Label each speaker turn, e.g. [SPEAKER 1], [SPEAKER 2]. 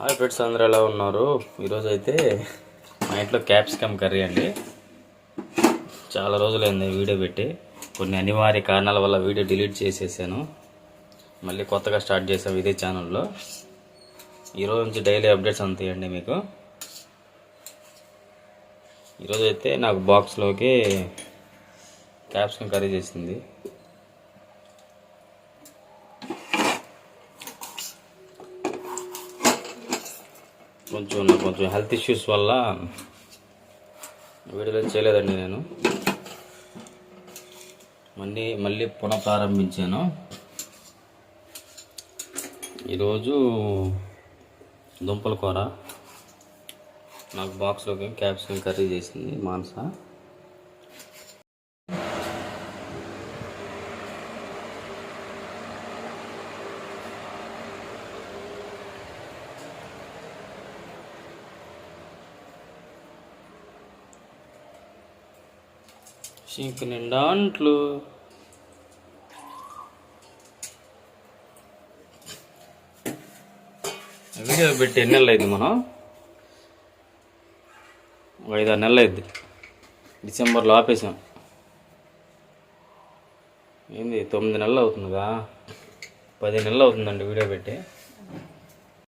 [SPEAKER 1] Hi friends అందరూ ఎలా ఉన్నారు? ఈరోజు అయితే మా ఇంట్లో క్యాప్సికమ్ కర్రీ అండి. చాలా రోజులైంది వీడియో పెట్టి. కొన్ని అనివార్య కారణాల వల్ల వీడియో డిలీట్ చేసేసాను. మళ్ళీ కొత్తగా స్టార్ట్ చేసాం ఇదే ఛానల్లో. ఈరోజు నుంచి డైలీ అప్డేట్స్ అందుతాయండి మీకు. ఈరోజు అయితే నాకు బాక్స్లోకి క్యాప్సికమ్ కర్రీ చేసింది. కొంచెం నాకు కొంచెం హెల్త్ ఇష్యూస్ వల్ల వీడియోలో చేయలేదండి నేను. మళ్ళీ మళ్ళీ పునః ప్రారంభించాను ఈరోజు దుంపల కూర. నాకు బాక్స్లోకి క్యాప్సికమ్ కర్రీ చేసింది మాంస సింక్ నిండా అంట్లు. వీడియో పెట్టి ఎన్ని నెలలు అయింది మనం? ఒక ఐదు ఆరు నెలలు అయింది డిసెంబర్లో ఆపేసాం. ఏంది తొమ్మిది నెలలు అవుతుందిగా? పది నెలలు అవుతుందండి వీడియో పెట్టి.